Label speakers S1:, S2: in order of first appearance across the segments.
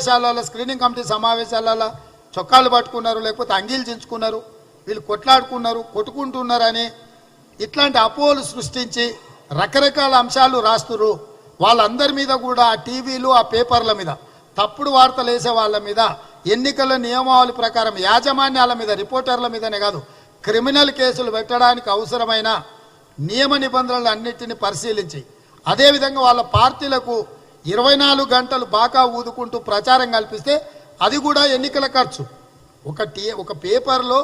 S1: సమావేశాలలో screening committee సమావేశాలలో చొక్కాలు పట్టుకున్నారు లేకపోతే అంగీలు చించుకున్నారు వీళ్ళు కొట్లాడుకున్నారు కొట్టుకుంటున్నారని ఇట్లాంటి అపోహలు సృష్టించి రకరకాల అంశాలు రాస్తురు వాళ్ళందరి మీద కూడా ఆ టీవీలు ఆ పేపర్ల మీద తప్పుడు వార్తలు వేసే వాళ్ళ మీద ఎన్నికల నియమావళి ప్రకారం యాజమాన్యాల మీద రిపోర్టర్ల మీదనే కాదు క్రిమినల్ కేసులు పెట్టడానికి అవసరమైన నియమ నిబంధనలు అన్నింటినీ పరిశీలించి అదేవిధంగా వాళ్ళ పార్టీలకు ఇరవై నాలుగు గంటలు బాగా ఊదుకుంటూ ప్రచారం కల్పిస్తే అది కూడా ఎన్నికల ఖర్చు. ఒక టీ ఒక పేపర్లో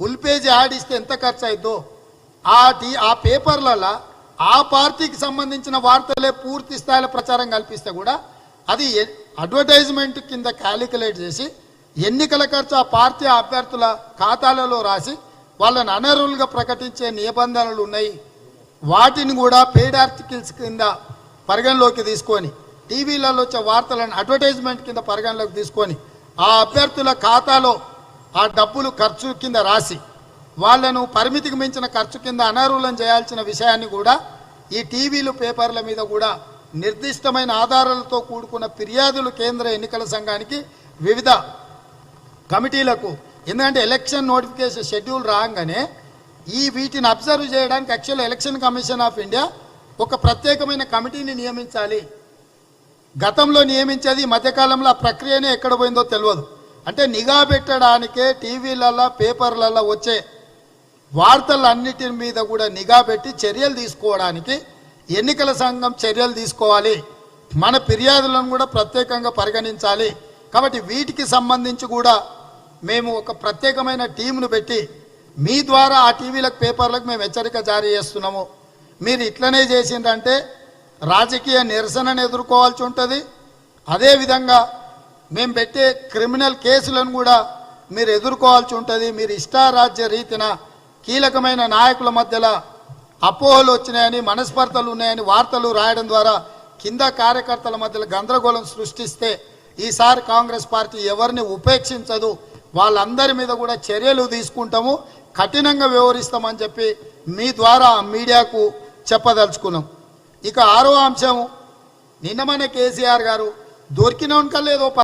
S1: ఫుల్ పేజ్ యాడ్ ఇస్తే ఎంత ఖర్చు అవుతుందో ఆ టీ ఆ పేపర్లలో ఆ పార్టీకి సంబంధించిన వార్తలే పూర్తి స్థాయిలో ప్రచారం కల్పిస్తే కూడా అది అడ్వర్టైజ్మెంట్ కింద క్యాలిక్యులేట్ చేసి ఎన్నికల ఖర్చు ఆ పార్టీ అభ్యర్థుల ఖాతాలలో రాసి వాళ్ళని అనర్హులుగా ప్రకటించే నిబంధనలు ఉన్నాయి. వాటిని కూడా పెయిడ్ ఆర్టికల్స్ కింద పరిగణలోకి తీసుకొని టీవీలలో వచ్చే వార్తలను అడ్వర్టైజ్మెంట్ కింద పరిగణలోకి తీసుకొని ఆ అభ్యర్థుల ఖాతాలో ఆ డబ్బులు ఖర్చు కింద రాసి వాళ్ళను పరిమితికి మించిన ఖర్చు కింద అనర్హులం చేయాల్సిన విషయాన్ని కూడా ఈ టీవీలు పేపర్ల మీద కూడా నిర్దిష్టమైన ఆధారాలతో కూడుకున్న ఫిర్యాదులు కేంద్ర ఎన్నికల సంఘానికి వివిధ కమిటీలకు ఎందుకంటే ఎలక్షన్ నోటిఫికేషన్ షెడ్యూల్ రాగానే ఈ వీటిని అబ్జర్వ్ చేయడానికి actual election commission of India ఒక ప్రత్యేకమైన కమిటీని నియమించాలి. గతంలో నియమించేది ఈ మధ్యకాలంలో ఆ ప్రక్రియనే ఎక్కడ పోయిందో తెలియదు. అంటే నిఘా పెట్టడానికే టీవీలలో పేపర్లలో వచ్చే వార్తలన్నిటి మీద కూడా నిఘా పెట్టి చర్యలు తీసుకోవడానికి ఎన్నికల సంఘం చర్యలు తీసుకోవాలి. మన ఫిర్యాదులను కూడా ప్రత్యేకంగా పరిగణించాలి. కాబట్టి వీటికి సంబంధించి కూడా మేము ఒక ప్రత్యేకమైన టీంను పెట్టి మీ ద్వారా ఆ టీవీలకు పేపర్లకు మేము హెచ్చరిక జారీ చేస్తున్నాము. మీరు ఇట్లనే చేసిందంటే రాజకీయ నిరసనను ఎదుర్కోవాల్సి ఉంటుంది. అదేవిధంగా మేము పెట్టే క్రిమినల్ కేసులను కూడా మీరు ఎదుర్కోవాల్సి ఉంటుంది. మీరు ఇష్టారాజ్య రీతిన కీలకమైన నాయకుల మధ్యలో అపోహలు వచ్చినాయని మనస్పర్ధలు ఉన్నాయని వార్తలు రాయడం ద్వారా కింద కార్యకర్తల మధ్యలో గందరగోళం సృష్టిస్తే ఈసారి కాంగ్రెస్ పార్టీ ఎవరిని ఉపేక్షించదు. వాళ్ళందరి మీద కూడా చర్యలు తీసుకుంటాము. కఠినంగా వ్యవహరిస్తామని చెప్పి మీ ద్వారా మీడియాకు చెప్పదలుచుకున్నాం. ఇక ఆరో అంశం నిన్న మన కేసీఆర్ గారు దొరికిన లేదో